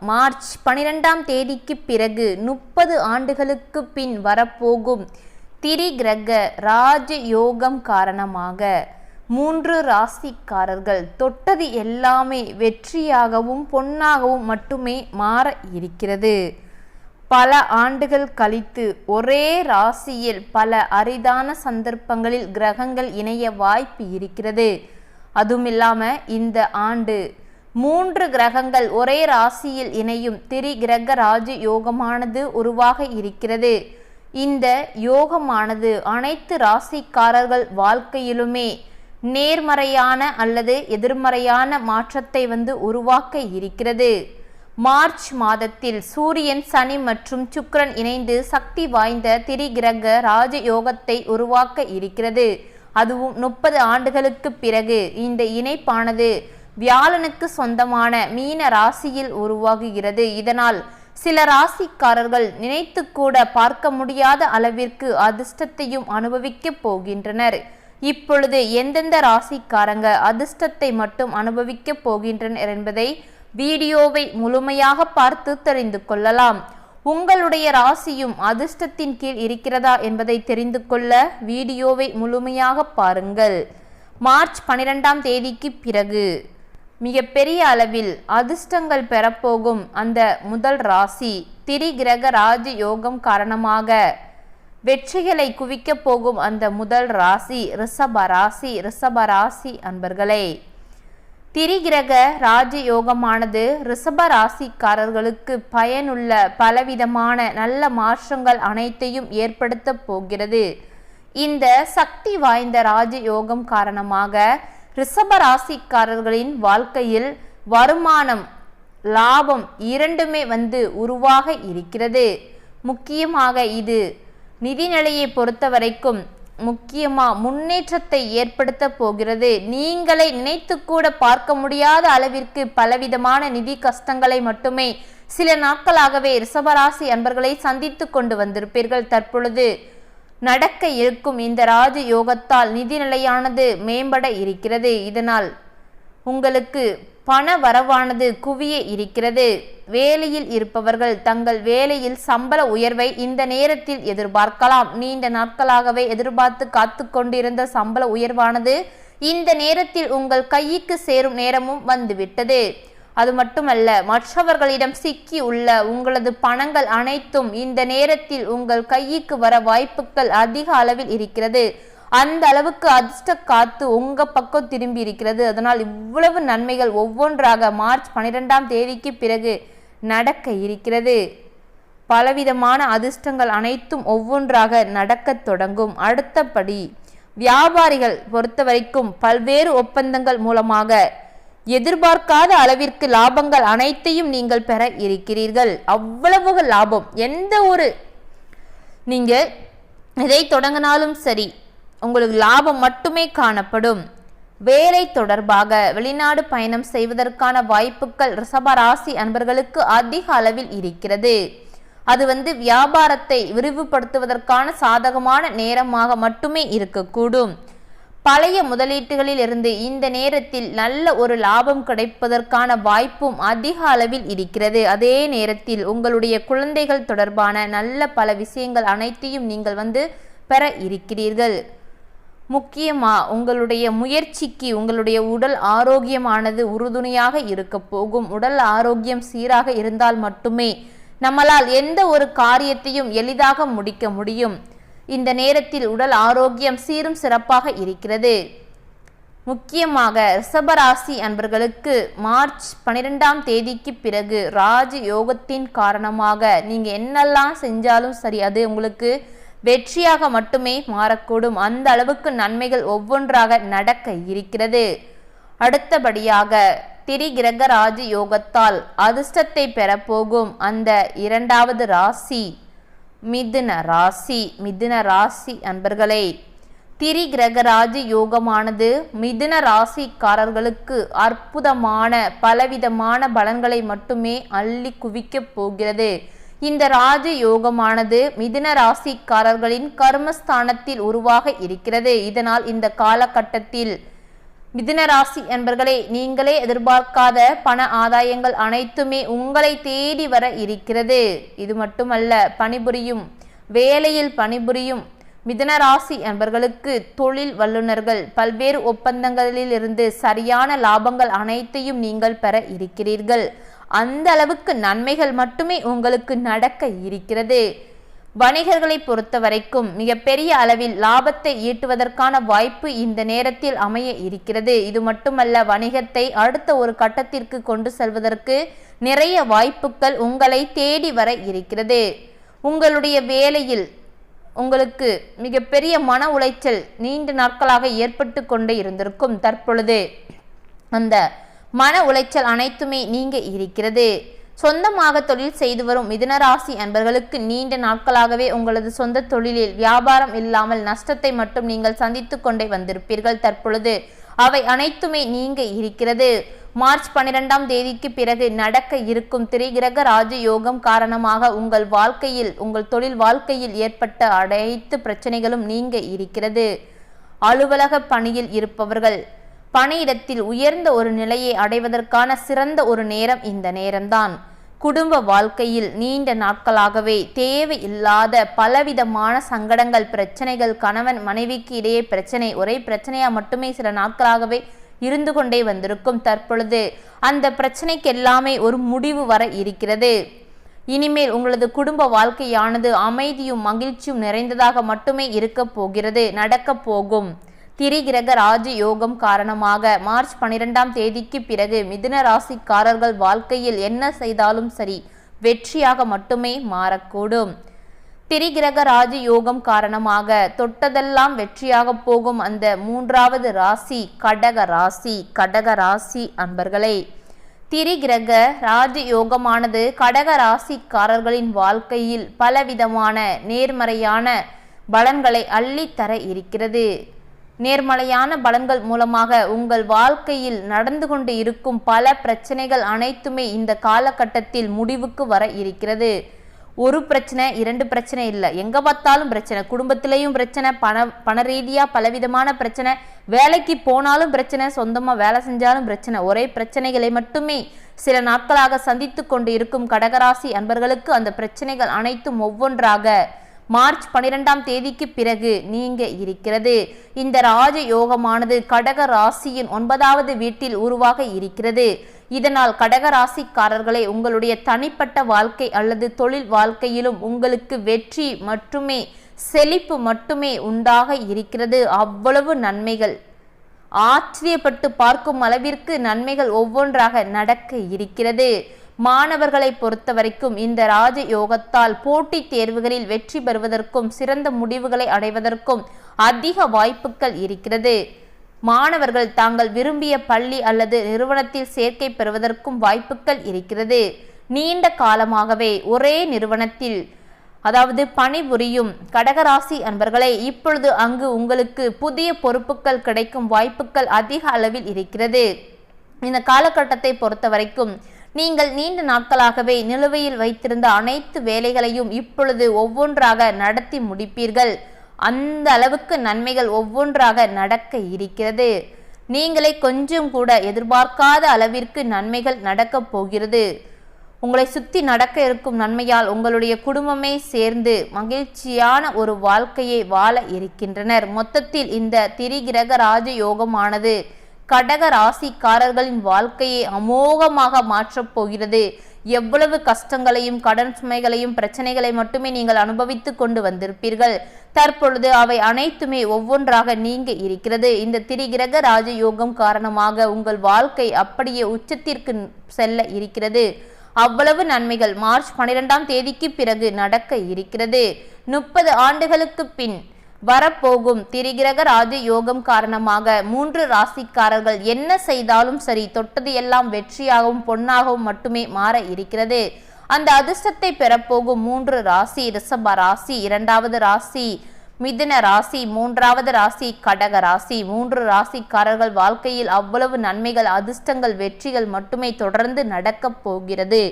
March பனிரெண்டாம் தேதிக்கு பிறகு முப்பது ஆண்டுகளுக்கு பின் வரப்போகும் திரிகிரக கிரக ராஜயோகம் காரணமாக மூன்று ராசிக்காரர்கள் தொட்டது எல்லாமே வெற்றியாகவும் பொன்னாகவும் மட்டுமே மாற இருக்கிறது. பல ஆண்டுகள் கழித்து ஒரே ராசியில் பல அரிதான சந்தர்ப்பங்களில் கிரகங்கள் இணைய வாய்ப்பு இருக்கிறது. அதுவுமில்லாம இந்த ஆண்டு மூன்று கிரகங்கள் ஒரே ராசியில் இணையும் திரி கிரக ராஜ யோகமானது உருவாக இருக்கிறது. இந்த யோகமானது அனைத்து ராசிக்காரர்கள் வாழ்க்கையிலுமே நேர்மறையான அல்லது எதிர்மறையான மாற்றத்தை வந்து உருவாக்க இருக்கிறது. மார்ச் மாதத்தில் சூரியன் சனி மற்றும் சுக்ரன் இணைந்து சக்தி வாய்ந்த திரிகிரக ராஜ யோகத்தை உருவாக்க இருக்கிறது. அதுவும் முப்பது ஆண்டுகளுக்கு பிறகு இந்த இணைப்பானது வியாழனுக்கு சொந்தமான மீன ராசியில் உருவாகுகிறது. இதனால் சில ராசிக்காரர்கள் நினைத்து கூட பார்க்க முடியாத அளவிற்கு அதிர்ஷ்டத்தையும் அனுபவிக்கப் போகின்றனர். இப்பொழுது எந்தெந்த ராசிக்காரங்க அதிர்ஷ்டத்தை மட்டும் அனுபவிக்க போகின்றனர் என்பதை வீடியோவை முழுமையாக பார்த்து தெரிந்து கொள்ளலாம். உங்களுடைய ராசியும் அதிர்ஷ்டத்தின் கீழ் இருக்கிறதா என்பதை தெரிந்து கொள்ள வீடியோவை முழுமையாக பாருங்கள். மார்ச் பனிரெண்டாம் தேதிக்கு பிறகு மிகப்பெரிய அளவில் அதிர்ஷ்டங்கள் பெறப்போகும் அந்த முதல் ராசி திரிகிரக ராஜ யோகம் காரணமாக வெற்றிகளை குவிக்கப் போகும் அந்த முதல் ராசி ரிஷப ராசி ரிஷப ராசி அன்பர்களே. திரிகிரக ராஜயோகமானது ரிஷப ராசிக்காரர்களுக்கு பயனுள்ள பலவிதமான நல்ல மாற்றங்கள் அனைத்தையும் ஏற்படுத்த போகிறது. இந்த சக்தி வாய்ந்த ராஜயோகம் காரணமாக ரிஷப ராசிக்காரர்களின் வாழ்க்கையில் வருமானம் லாபம் இரண்டுமே வந்து உருவாக இருக்கிறது. முக்கியமாக இது நிதிநிலையை பொறுத்த வரைக்கும் முக்கியமாக முன்னேற்றத்தை ஏற்படுத்த போகிறது. நீங்களே நினைத்து கூட பார்க்க முடியாத அளவிற்கு பலவிதமான நிதி கஷ்டங்களை மட்டுமே சில நாட்களாகவே ரிஷபராசி அன்பர்களை சந்தித்து கொண்டு வந்திருப்பீர்கள் தற்பொழுது. நடக்க இருக்கும் இந்த ராஜ யோகத்தால் நிதிநிலையானது மேம்பட இருக்கிறது. இதனால் உங்களுக்கு பண வரவானது குவிய இருக்கிறது. வேலையில் இருப்பவர்கள் தங்கள் வேலையில் சம்பள உயர்வை இந்த நேரத்தில் எதிர்பார்க்கலாம். நீண்ட நாட்களாகவே எதிர்பார்த்து காத்து கொண்டிருந்த சம்பள உயர்வானது இந்த நேரத்தில் உங்கள் கைக்கு சேரும் நேரமும் வந்துவிட்டது. அது மட்டுமல்ல மற்றவர்களிடம் சிக்கி உள்ள உங்களது பணங்கள் அனைத்தும் இந்த நேரத்தில் உங்கள் கைக்கு வர வாய்ப்புகள் அதிக அளவில் இருக்கிறது. அந்த அளவுக்கு அதிர்ஷ்ட காத்து உங்க பக்கம் திரும்பி இருக்கிறது. அதனால் இவ்வளவு நன்மைகள் ஒவ்வொன்றாக மார்ச் பனிரெண்டாம் தேதிக்கு பிறகு நடக்க இருக்கிறது. பலவிதமான அதிர்ஷ்டங்கள் அனைத்தும் ஒவ்வொன்றாக நடக்கத் தொடங்கும். அடுத்தபடி வியாபாரிகள் பொறுத்தவரைக்கும் பல்வேறு ஒப்பந்தங்கள் மூலமாக எதிர்பார்க்காத அளவிற்கு லாபங்கள் அனைத்தையும் நீங்கள் பெற இருக்கிறீர்கள். அவ்வளவு லாபம். எந்த ஒரு நீங்கள் எதை தொடங்கினாலும் சரி உங்களுக்கு லாபம் மட்டுமே காணப்படும். வேலை தொடர்பாக வெளிநாடு பயணம் செய்வதற்கான வாய்ப்புகள் ரிஷபராசி அன்பர்களுக்கு அதிக அளவில் இருக்கிறது. அது வந்து வியாபாரத்தை விரிவுபடுத்துவதற்கான சாதகமான நேரமாக மட்டுமே இருக்கக்கூடும். பழைய முதலீட்டுகளில் இருந்து இந்த நேரத்தில் நல்ல ஒரு லாபம் கிடைப்பதற்கான வாய்ப்பும் அதிக அளவில் இருக்கிறது. அதே நேரத்தில் உங்களுடைய குழந்தைகள் தொடர்பான நல்ல பல விஷயங்கள் அனைத்தையும் நீங்கள் வந்து பெற இருக்கிறீர்கள். முக்கியமா உங்களுடைய முயற்சிக்கு உங்களுடைய உடல் ஆரோக்கியமானது உறுதுணையாக இருக்க போகும். உடல் ஆரோக்கியம் சீராக இருந்தால் மட்டுமே நம்மளால் எந்த ஒரு காரியத்தையும் எளிதாக முடிக்க முடியும். இந்த நேரத்தில் உடல் ஆரோக்கியம் சீரும் சிறப்பாக இருக்கிறது. முக்கியமாக ரிஷபராசி அன்பர்களுக்கு மார்ச் பன்னிரெண்டாம் தேதிக்கு பிறகு ராஜ யோகத்தின் காரணமாக நீங்கள் என்னெல்லாம் செஞ்சாலும் சரி அது உங்களுக்கு வெற்றியாக மட்டுமே மாறக்கூடும். அந்த அளவுக்கு நன்மைகள் ஒவ்வொன்றாக நடக்க இருக்கிறது. அடுத்தபடியாக திரிகிரக ராஜ யோகத்தால் அதிர்ஷ்டத்தை பெறப்போகும் அந்த இரண்டாவது ராசி. மிதுன ராசி மிதுன ராசி அன்பர்களே திரி ராஜ யோகமானது மிதுன ராசிக்காரர்களுக்கு அற்புதமான பலவிதமான பலன்களை மட்டுமே அள்ளி குவிக்கப் போகிறது. இந்த ராஜ யோகமானது மிதுன ராசிக்காரர்களின் கர்மஸ்தானத்தில் உருவாக இருக்கிறது. இதனால் இந்த காலகட்டத்தில் மிதுன ராசி என்பர்களே நீங்களே எதிர்பார்க்காத பண ஆதாயங்கள் அனைத்துமே உங்களை தேடி வர இருக்கிறது. இது மட்டுமல்ல பணிபுரியும் வேலையில் பணிபுரியும் மிதுன ராசி என்பர்களுக்கு தொழில் வல்லுநர்கள் பல்வேறு ஒப்பந்தங்களில் இருந்து சரியான லாபங்கள் அனைத்தையும் நீங்கள் பெற இருக்கிறீர்கள். அந்த அளவுக்கு நன்மைகள் மட்டுமே உங்களுக்கு நடக்க இருக்கிறது. வணிகர்களை பொறுத்த வரைக்கும் மிகப்பெரிய அளவில் லாபத்தை ஈட்டுவதற்கான வாய்ப்பு இந்த நேரத்தில் அமைய இருக்கிறது. இது மட்டுமல்ல வணிகத்தை அடுத்த ஒரு கட்டத்திற்கு கொண்டு செல்வதற்கு நிறைய வாய்ப்புகள் உங்களை தேடி வர இருக்கிறது. உங்களுடைய வேலையில் உங்களுக்கு மிகப்பெரிய மன உளைச்சல் நீண்ட நாட்களாக ஏற்பட்டு கொண்டே இருந்திருக்கும். தற்பொழுது அந்த மன உளைச்சல் அனைத்துமே நீங்க இருக்கிறது. சொந்தமாக தொழில் செய்து வரும் மிதுனராசி அன்பர்களுக்கு நீண்ட நாட்களாகவே உங்களது சொந்த தொழிலில் வியாபாரம் இல்லாமல் நஷ்டத்தை மட்டும் நீங்கள் சந்தித்து கொண்டே வந்திருப்பீர்கள் தற்பொழுது. அவை அனைத்துமே நீங்க இருக்கிறது. மார்ச் பன்னிரெண்டாம் தேதிக்கு பிறகு நடக்க இருக்கும் திரிகிரக ராஜயோகம் காரணமாக உங்கள் வாழ்க்கையில் உங்கள் தொழில் வாழ்க்கையில் ஏற்பட்ட அனைத்து பிரச்சனைகளும் நீங்க இருக்கிறது. அலுவலக பணியில் இருப்பவர்கள் பணியிடத்தில் உயர்ந்த ஒரு நிலையை அடைவதற்கான சிறந்த ஒரு நேரம் இந்த நேரம்தான். குடும்ப வாழ்க்கையில் நீண்ட நாட்களாகவே தேவையில்லாத பலவிதமான சங்கடங்கள் பிரச்சனைகள் கணவன் மனைவிக்கு இடையே பிரச்சனை ஒரே பிரச்சனையா மட்டுமே சில நாட்களாகவே இருந்து கொண்டே வந்திருக்கும் தற்பொழுது. அந்த பிரச்சனைக்கு எல்லாமே ஒரு முடிவு வர இருக்கிறது. இனிமேல் உங்களது குடும்ப வாழ்க்கையானது அமைதியும் மகிழ்ச்சியும் நிறைந்ததாக மட்டுமே இருக்க போகிறது நடக்க போகும். திரிகிரக ராஜ யோகம் காரணமாக மார்ச் பனிரெண்டாம் தேதிக்கு பிறகு மிதுன ராசிக்காரர்கள் வாழ்க்கையில் என்ன செய்தாலும் சரி வெற்றியாக மட்டுமே மாறக்கூடும். திரிகிரக ராஜ யோகம் காரணமாக தொட்டதெல்லாம் வெற்றியாக போகும் அந்த மூன்றாவது ராசி கடக ராசி கடக ராசி அன்பர்களே. திரிகிரக ராஜ யோகமானது கடக ராசிக்காரர்களின் வாழ்க்கையில் பலவிதமான நேர்மறையான பலன்களை அள்ளித்தர இருக்கிறது. நேர்மறையான பலன்கள் மூலமாக உங்கள் வாழ்க்கையில் நடந்து கொண்டு இருக்கும் பல பிரச்சனைகள் அனைத்துமே இந்த காலகட்டத்தில் முடிவுக்கு வர இருக்கிறது. ஒரு பிரச்சனை இரண்டு பிரச்சனை இல்லை. எங்கே பார்த்தாலும் பிரச்சனை. குடும்பத்திலையும் பிரச்சனை பண பண ரீதியாக பலவிதமான பிரச்சனை. வேலைக்கு போனாலும் பிரச்சனை சொந்தமாக வேலை செஞ்சாலும் பிரச்சனை. ஒரே பிரச்சனைகளை மட்டுமே சில நாட்களாக சந்தித்து கொண்டு இருக்கும் கடகராசி அன்பர்களுக்கு அந்த பிரச்சனைகள் அனைத்தும் ஒவ்வொன்றாக மார்ச் பனிரெண்டாம் தேதிக்கு பிறகு நீங்க இருக்கிறது. இந்த ராஜ யோகமானது கடக ராசியின் ஒன்பதாவது வீட்டில் உருவாக இருக்கிறது. இதனால் கடக ராசிக்காரர்களை உங்களுடைய தனிப்பட்ட வாழ்க்கை அல்லது தொழில் வாழ்க்கையிலும் உங்களுக்கு வெற்றி மட்டுமே செழிப்பு மட்டுமே உண்டாக இருக்கிறது. அவ்வளவு நன்மைகள். ஆச்சரியப்பட்டு பார்க்கும் அளவிற்கு நன்மைகள் ஒவ்வொன்றாக நடக்க இருக்கிறது. மாணவர்களை பொறுத்த வரைக்கும் இந்த ராஜ யோகத்தால் போட்டித் தேர்வுகளில் வெற்றி பெறுவதற்கும் சிறந்த முடிவுகளை அடைவதற்கும் அதிக வாய்ப்புகள் இருக்கிறது. மாணவர்கள் தாங்கள் விரும்பிய பள்ளி அல்லது நிறுவனத்தில் சேர்க்கை பெறுவதற்கும் வாய்ப்புகள் இருக்கிறது. நீண்ட காலமாகவே ஒரே நிறுவனத்தில் அதாவது பணிபுரியும் கடகராசி அன்பர்களே இப்பொழுது அங்கு உங்களுக்கு புதிய பொறுப்புகள் கிடைக்கும் வாய்ப்புகள் அதிக அளவில் இருக்கிறது. இந்த காலகட்டத்தை பொறுத்த வரைக்கும் நீங்கள் நீண்ட நாட்களாகவே நிலுவையில் வைத்திருந்த அனைத்து வேலைகளையும் இப்பொழுது ஒவ்வொன்றாக நடத்தி முடிப்பீர்கள். அந்த அளவுக்கு நன்மைகள் ஒவ்வொன்றாக நடக்க இருக்கிறது. நீங்களே கொஞ்சம் கூட எதிர்பார்க்காத அளவிற்கு நன்மைகள் நடக்கப் போகிறது. உங்களை சுற்றி நடக்க இருக்கும் நன்மையால் உங்களுடைய குடும்பமே சேர்ந்து மகிழ்ச்சியான ஒரு வாழ்க்கையை வாழ இருக்கின்றனர். மொத்தத்தில் இந்த திரிகிரக ராஜயோகமானது கடக ராசிக்காரர்களின் வாழ்க்கையை அமோகமாக மாற்றப் போகிறது. எவ்வளவு கஷ்டங்களையும் கடன் சுமைகளையும் பிரச்சனைகளை மட்டுமே நீங்கள் அனுபவித்து கொண்டு வந்திருப்பீர்கள். தற்பொழுது அவை அனைத்துமே ஒவ்வொன்றாக நீங்க இருக்கிறது. இந்த திரிகிரக ராஜயோகம் காரணமாக உங்கள் வாழ்க்கை அப்படியே உச்சத்திற்கு செல்ல இருக்கிறது. அவ்வளவு நன்மைகள் மார்ச் பனிரெண்டாம் தேதிக்கு பிறகு நடக்க இருக்கிறது. முப்பது ஆண்டுகளுக்கு பின் வரப்போகும் திரிகிரக ராஜ யோகம் காரணமாக மூன்று ராசிக்காரர்கள் என்ன செய்தாலும் சரி தொட்டது எல்லாம் வெற்றியாகவும் பொன்னாகவும் மட்டுமே மாற இருக்கிறது. அந்த அதிர்ஷ்டத்தை பெறப்போகும் மூன்று ராசி ரிஷப ராசி இரண்டாவது ராசி மிதுன ராசி மூன்றாவது ராசி கடக ராசி. மூன்று ராசிக்காரர்கள் வாழ்க்கையில் அவ்வளவு நன்மைகள் அதிர்ஷ்டங்கள் வெற்றிகள் மட்டுமே தொடர்ந்து நடக்கப் போகிறது.